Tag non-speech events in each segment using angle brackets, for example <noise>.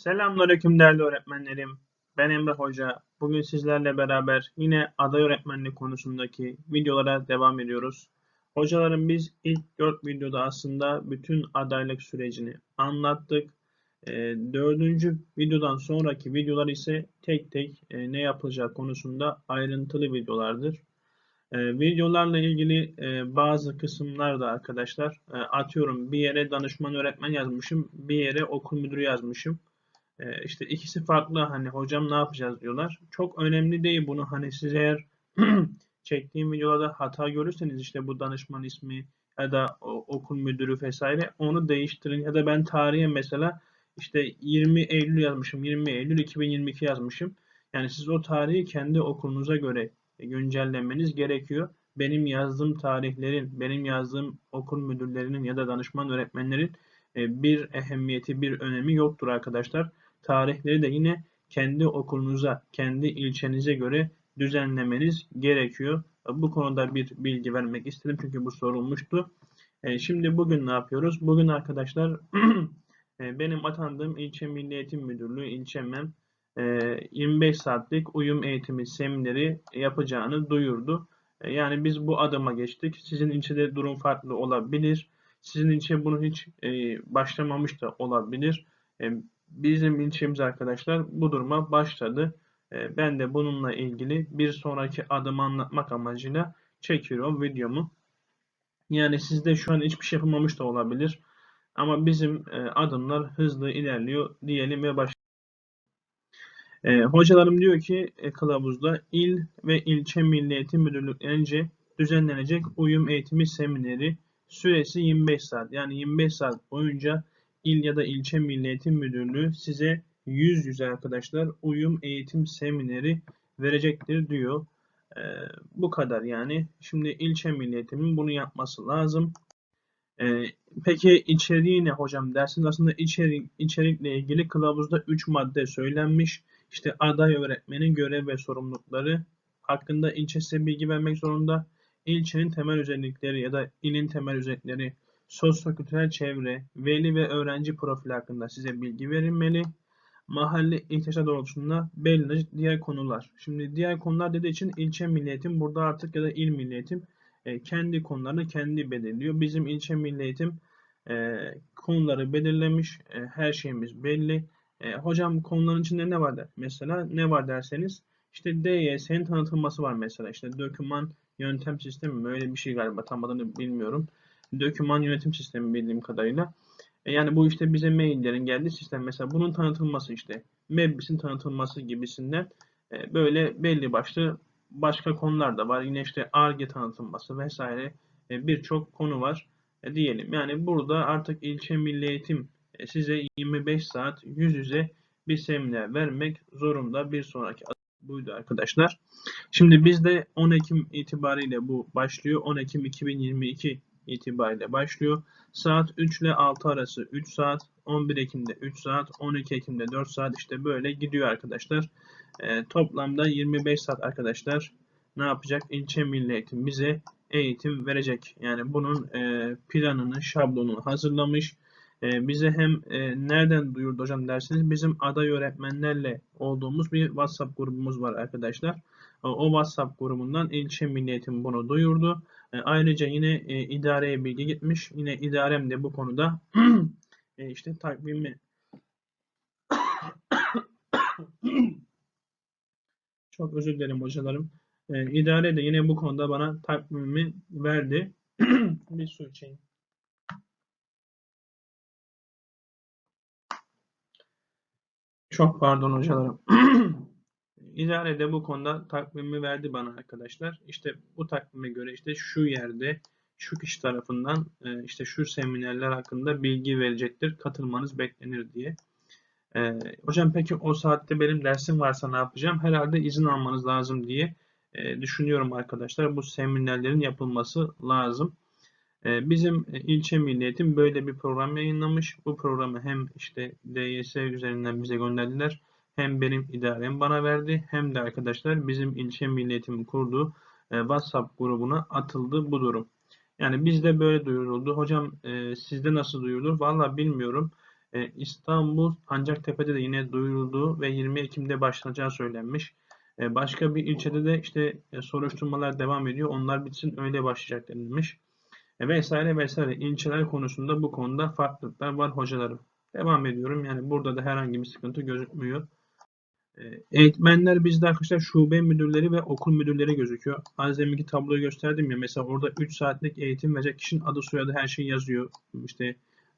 Selamünaleyküm değerli öğretmenlerim. Ben Emre Hoca. Bugün sizlerle beraber yine aday öğretmenlik konusundaki videolara devam ediyoruz. Hocalarım biz ilk 4 videoda aslında bütün adaylık sürecini anlattık. E, dördüncü videodan sonraki videolar ise tek tek e, ne yapılacağı konusunda ayrıntılı videolardır. E, videolarla ilgili e, bazı kısımlarda arkadaşlar e, atıyorum bir yere danışman öğretmen yazmışım, bir yere okul müdürü yazmışım. E, işte ikisi farklı hani hocam ne yapacağız diyorlar. Çok önemli değil bunu hani siz eğer <clears throat> çektiğim videolarda hata görürseniz işte bu danışman ismi ya da okul müdürü vesaire onu değiştirin ya da ben tarihe mesela işte 20 Eylül yazmışım 20 Eylül 2022 yazmışım. Yani siz o tarihi kendi okulunuza göre güncellemeniz gerekiyor. Benim yazdığım tarihlerin, benim yazdığım okul müdürlerinin ya da danışman öğretmenlerin e, bir ehemmiyeti, bir önemi yoktur arkadaşlar. Tarihleri de yine kendi okulunuza, kendi ilçenize göre düzenlemeniz gerekiyor. Bu konuda bir bilgi vermek istedim çünkü bu sorulmuştu. E, şimdi bugün ne yapıyoruz? Bugün arkadaşlar <clears throat> e, benim atandığım ilçe Milli Eğitim Müdürlüğü ilçemem 25 saatlik uyum eğitimi semineri yapacağını duyurdu. E, yani biz bu adıma geçtik. Sizin ilçede durum farklı olabilir. Sizin ilçe bunu hiç e, başlamamış da olabilir. E, bizim ilçemiz arkadaşlar bu duruma başladı. Ben de bununla ilgili bir sonraki adımı anlatmak amacıyla çekiyorum videomu. Yani sizde şu an hiçbir şey yapılmamış da olabilir. Ama bizim adımlar hızlı ilerliyor diyelim ve başlayalım. E, hocalarım diyor ki e, kılavuzda il ve ilçe milli eğitim müdürlüklerince düzenlenecek uyum eğitimi semineri süresi 25 saat. Yani 25 saat boyunca il ya da ilçe milli eğitim müdürlüğü size yüz yüze arkadaşlar uyum eğitim semineri verecektir diyor. E, bu kadar yani. Şimdi ilçe milli eğitimin bunu yapması lazım. E, peki içeriği ne hocam dersiniz aslında içerik, içerikle ilgili kılavuzda 3 madde söylenmiş. İşte aday öğretmenin görev ve sorumlulukları hakkında ilçe size bilgi vermek zorunda. İlçenin temel özellikleri ya da ilin temel özellikleri, sosyokültürel çevre, veli ve öğrenci profili hakkında size bilgi verilmeli. Mahalle ihtiyaçları doğrultusunda belirli diğer konular. Şimdi diğer konular dediği için ilçe milliyetim burada artık ya da il milliyetim e, kendi konularını kendi belirliyor. Bizim ilçe milliyetim e, konuları belirlemiş. E, her şeyimiz belli. Hocam konuların içinde ne var der? Mesela ne var derseniz işte DYS'nin tanıtılması var mesela. İşte döküman yöntem sistemi mi? Öyle bir şey galiba tam adını bilmiyorum. Döküman yönetim sistemi bildiğim kadarıyla. E, yani bu işte bize maillerin geldiği sistem mesela bunun tanıtılması işte Mebbis'in tanıtılması gibisinden e, böyle belli başlı başka konular da var. Yine işte ARGE tanıtılması vesaire e, birçok konu var e, diyelim. Yani burada artık ilçe milli eğitim e, size 25 saat yüz yüze bir seminer vermek zorunda. Bir sonraki buydu arkadaşlar. Şimdi bizde 10 Ekim itibariyle bu başlıyor. 10 Ekim 2022 itibariyle başlıyor. Saat 3 ile 6 arası 3 saat, 11 Ekim'de 3 saat, 12 Ekim'de 4 saat işte böyle gidiyor arkadaşlar. E, toplamda 25 saat arkadaşlar ne yapacak? İlçe Milli Eğitim bize eğitim verecek. Yani bunun e, planını, şablonunu hazırlamış. E, bize hem e, nereden duyurdu hocam derseniz bizim aday öğretmenlerle olduğumuz bir WhatsApp grubumuz var arkadaşlar. E, o WhatsApp grubundan ilçe milliyetim bunu duyurdu. E, ayrıca yine e, idareye bilgi gitmiş. Yine idarem de bu konuda <clears throat> e, işte takvimi <clears throat> çok özür dilerim hocalarım. E, idare de yine bu konuda bana takvimimi verdi. <clears throat> bir su içeyim. Çok pardon hocalarım. <clears throat> İdare de bu konuda takvimi verdi bana arkadaşlar. İşte bu takvime göre işte şu yerde şu kişi tarafından e, işte şu seminerler hakkında bilgi verecektir. Katılmanız beklenir diye. E, hocam peki o saatte benim dersim varsa ne yapacağım? Herhalde izin almanız lazım diye e, düşünüyorum arkadaşlar. Bu seminerlerin yapılması lazım. Ee, bizim e, ilçe milliyetim böyle bir program yayınlamış. Bu programı hem işte DYS üzerinden bize gönderdiler. Hem benim idarem bana verdi. Hem de arkadaşlar bizim ilçe milliyetimin kurduğu e, WhatsApp grubuna atıldı bu durum. Yani bizde böyle duyuruldu. Hocam e, sizde nasıl duyurulur? Valla bilmiyorum. E, İstanbul Sancaktepe'de de yine duyurulduğu ve 20 Ekim'de başlanacağı söylenmiş. E, başka bir ilçede de işte e, soruşturmalar devam ediyor. Onlar bitsin öyle başlayacak denilmiş. E, vesaire vesaire. İlçeler konusunda bu konuda farklılıklar var hocalarım. Devam ediyorum. Yani burada da herhangi bir sıkıntı gözükmüyor. E, eğitmenler bizde arkadaşlar şube müdürleri ve okul müdürleri gözüküyor. Az deminki tabloyu gösterdim ya. Mesela orada 3 saatlik eğitim verecek kişinin adı soyadı her şey yazıyor. İşte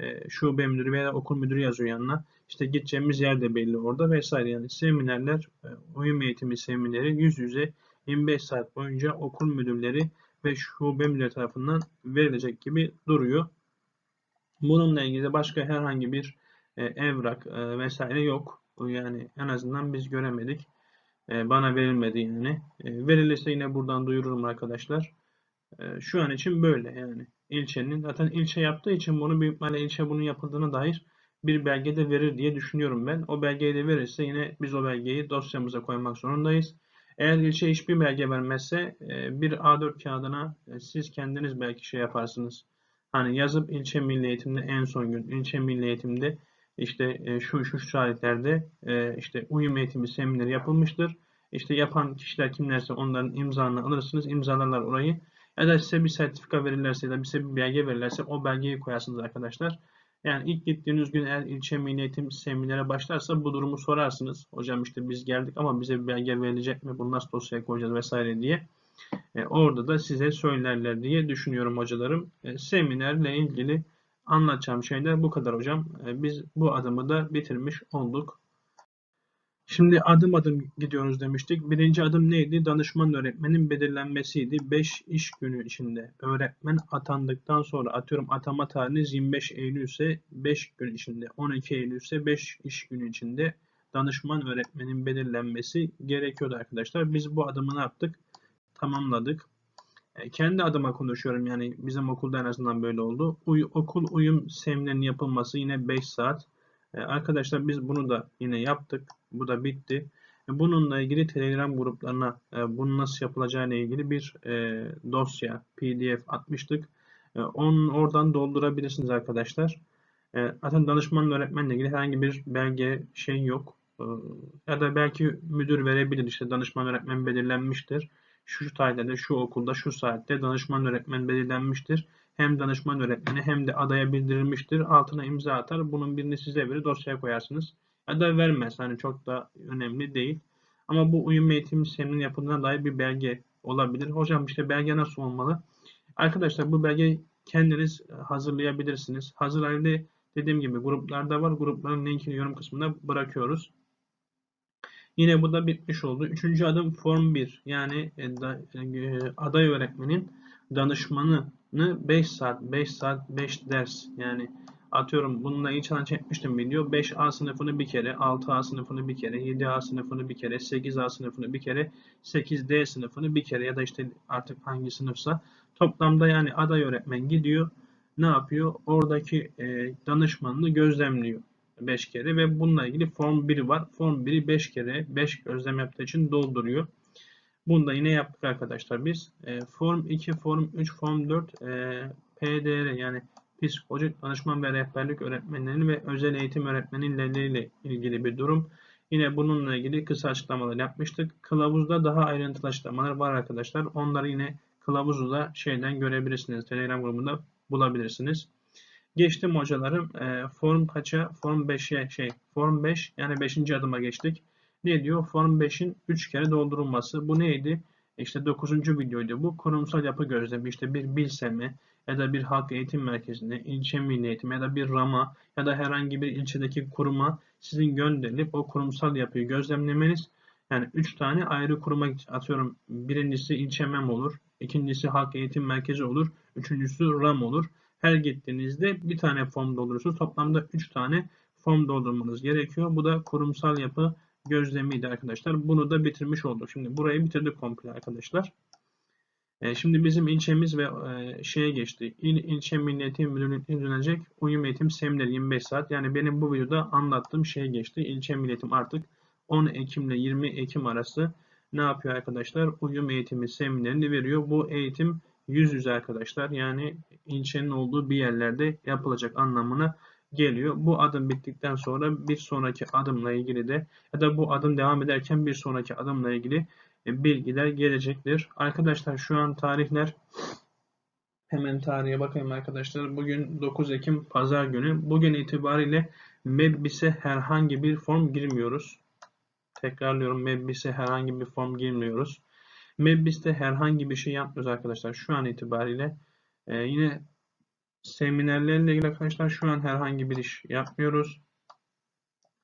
e, şube müdürü veya okul müdürü yazıyor yanına. İşte gideceğimiz yer de belli orada vesaire. Yani seminerler, uyum eğitimi semineri yüz yüze 25 saat boyunca okul müdürleri ve şube müdürü tarafından verilecek gibi duruyor. Bununla ilgili başka herhangi bir e, evrak e, vesaire yok. Yani en azından biz göremedik. E, bana verilmedi yani. Verilirse yine buradan duyururum arkadaşlar. Şu an için böyle yani. İlçenin zaten ilçe yaptığı için bunu büyük ihtimalle ilçe bunun yapıldığına dair bir belge de verir diye düşünüyorum ben. O belgeyi de verirse yine biz o belgeyi dosyamıza koymak zorundayız. Eğer ilçe hiçbir belge vermezse e, bir A4 kağıdına e, siz kendiniz belki şey yaparsınız. Hani yazıp ilçe milli eğitimde en son gün ilçe milli eğitimde işte e, şu şu tarihlerde işte uyum eğitimi semineri yapılmıştır. İşte yapan kişiler kimlerse onların imzanı alırsınız. imzalarlar orayı. Ya da size bir sertifika verirlerse ya da size bir belge verirlerse o belgeyi koyarsınız arkadaşlar. Yani ilk gittiğiniz gün eğer ilçe milli eğitim seminere başlarsa bu durumu sorarsınız. Hocam işte biz geldik ama bize bir belge verilecek mi? Bunu nasıl dosyaya koyacağız vesaire diye. E, orada da size söylerler diye düşünüyorum hocalarım. E, seminerle ilgili anlatacağım şeyler bu kadar hocam. E, biz bu adımı da bitirmiş olduk. Şimdi adım adım gidiyoruz demiştik. Birinci adım neydi? Danışman öğretmenin belirlenmesiydi. 5 iş günü içinde öğretmen atandıktan sonra atıyorum atama tarihiniz 25 Eylül ise 5 gün içinde 12 Eylül ise 5 iş günü içinde danışman öğretmenin belirlenmesi gerekiyordu arkadaşlar. Biz bu adımı ne yaptık? Tamamladık. E, kendi adıma konuşuyorum yani bizim okulda en azından böyle oldu. Uy okul uyum seminerinin yapılması yine 5 saat. E, arkadaşlar biz bunu da yine yaptık. Bu da bitti. E, bununla ilgili Telegram gruplarına e, bunun nasıl yapılacağıyla ilgili bir dosya PDF atmıştık. Onun oradan doldurabilirsiniz arkadaşlar. Zaten danışman öğretmenle ilgili herhangi bir belge şey yok. Ya da belki müdür verebilir işte danışman öğretmen belirlenmiştir. Şu tarihlerde şu okulda şu saatte danışman öğretmen belirlenmiştir hem danışman öğretmeni hem de adaya bildirilmiştir. Altına imza atar. Bunun birini size verir dosyaya koyarsınız. Ya da vermez. Hani çok da önemli değil. Ama bu uyum eğitim sisteminin yapıldığına dair bir belge olabilir. Hocam işte belge nasıl olmalı? Arkadaşlar bu belge kendiniz hazırlayabilirsiniz. Hazır halde dediğim gibi gruplarda var. Grupların linkini yorum kısmına bırakıyoruz. Yine bu da bitmiş oldu. Üçüncü adım form 1. Yani e, e, aday öğretmenin danışmanı 5 saat, 5 saat, 5 ders. Yani atıyorum bununla ilk challenge çekmiştim video. 5A sınıfını bir kere, 6A sınıfını bir kere, 7A sınıfını bir kere, 8A sınıfını bir kere, 8D sınıfını bir kere ya da işte artık hangi sınıfsa toplamda yani aday öğretmen gidiyor. Ne yapıyor? Oradaki e, danışmanını gözlemliyor 5 kere ve bununla ilgili form 1 var. Form 1'i 5 kere 5 gözlem yaptığı için dolduruyor. Bunu da yine yaptık arkadaşlar biz. E, form 2, Form 3, Form 4 e, PDR yani psikolojik danışman ve rehberlik öğretmenleri ve özel eğitim öğretmenleriyle ilgili bir durum. Yine bununla ilgili kısa açıklamalar yapmıştık. Kılavuzda daha ayrıntılı açıklamalar var arkadaşlar. Onları yine kılavuzda şeyden görebilirsiniz. Telegram grubunda bulabilirsiniz. Geçtim hocalarım. E, form kaça? Form 5'e şey. Form 5 yani 5. adıma geçtik. Ne diyor? Form 5'in 3 kere doldurulması. Bu neydi? İşte 9. videoydu bu. Kurumsal yapı gözlemi. İşte bir bilsemi ya da bir halk eğitim merkezinde, ilçe milli eğitim ya da bir rama ya da herhangi bir ilçedeki kuruma sizin gönderilip o kurumsal yapıyı gözlemlemeniz yani 3 tane ayrı kuruma atıyorum. Birincisi ilçe MEM olur. ikincisi halk eğitim merkezi olur. Üçüncüsü RAM olur. Her gittiğinizde bir tane form doldurursunuz. Toplamda 3 tane form doldurmanız gerekiyor. Bu da kurumsal yapı gözlemiydi arkadaşlar. Bunu da bitirmiş olduk. Şimdi burayı bitirdik komple arkadaşlar. E, şimdi bizim ilçemiz ve e, şeye geçti. İl, ilçe Milli Müdürlüğü'ne izlenecek uyum eğitim semineri 25 saat. Yani benim bu videoda anlattığım şeye geçti. İlçe Milli artık 10 Ekim ile 20 Ekim arası ne yapıyor arkadaşlar? Uyum eğitimi seminerini veriyor. Bu eğitim yüz yüze arkadaşlar. Yani ilçenin olduğu bir yerlerde yapılacak anlamına geliyor. Bu adım bittikten sonra bir sonraki adımla ilgili de ya da bu adım devam ederken bir sonraki adımla ilgili e, bilgiler gelecektir. Arkadaşlar şu an tarihler hemen tarihe bakayım arkadaşlar. Bugün 9 Ekim Pazar günü. Bugün itibariyle Mebbis'e herhangi bir form girmiyoruz. Tekrarlıyorum Mebbis'e herhangi bir form girmiyoruz. Mebbis'te herhangi bir şey yapmıyoruz arkadaşlar. Şu an itibariyle e, yine seminerlerle ilgili arkadaşlar şu an herhangi bir iş yapmıyoruz.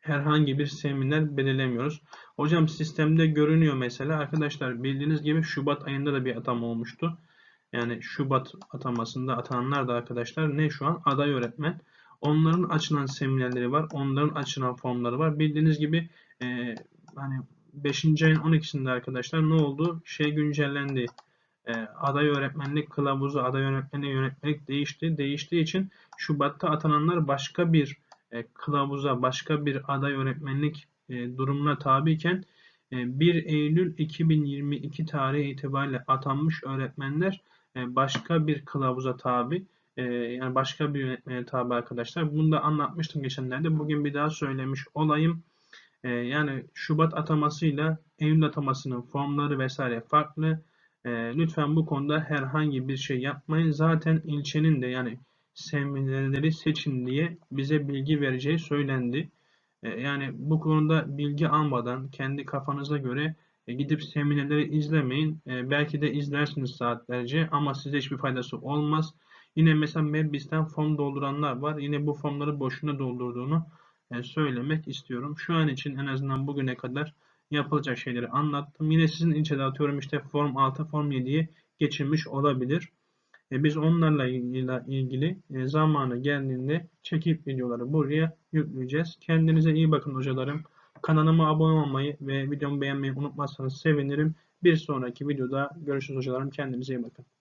Herhangi bir seminer belirlemiyoruz. Hocam sistemde görünüyor mesela arkadaşlar bildiğiniz gibi Şubat ayında da bir atama olmuştu. Yani Şubat atamasında atananlar da arkadaşlar ne şu an aday öğretmen. Onların açılan seminerleri var. Onların açılan formları var. Bildiğiniz gibi e, hani 5. ayın 12'sinde arkadaşlar ne oldu? Şey güncellendi. E, aday öğretmenlik kılavuzu, aday öğretmenlik yönetmelik değişti. Değiştiği için Şubat'ta atananlar başka bir e, kılavuza, başka bir aday öğretmenlik e, durumuna tabiyken e, 1 Eylül 2022 tarihi itibariyle atanmış öğretmenler e, başka bir kılavuza tabi. E, yani başka bir yönetmeye tabi arkadaşlar. Bunu da anlatmıştım geçenlerde. Bugün bir daha söylemiş olayım. E, yani Şubat atamasıyla Eylül atamasının formları vesaire farklı. Lütfen bu konuda herhangi bir şey yapmayın. Zaten ilçenin de yani seminerleri seçin diye bize bilgi vereceği söylendi. Yani bu konuda bilgi almadan kendi kafanıza göre e, gidip seminerleri izlemeyin. E, belki de izlersiniz saatlerce ama size hiçbir faydası olmaz. Yine mesela Mebbis'ten form dolduranlar var. Yine bu formları boşuna doldurduğunu e, söylemek istiyorum. Şu an için en azından bugüne kadar yapılacak şeyleri anlattım. Yine sizin ilçede atıyorum işte form 6, form 7'ye geçilmiş olabilir. E, biz onlarla ilgili e, zamanı geldiğinde çekip videoları buraya yükleyeceğiz. Kendinize iyi bakın hocalarım. Kanalıma abone olmayı ve videomu beğenmeyi unutmazsanız sevinirim. Bir sonraki videoda görüşürüz hocalarım. Kendinize iyi bakın.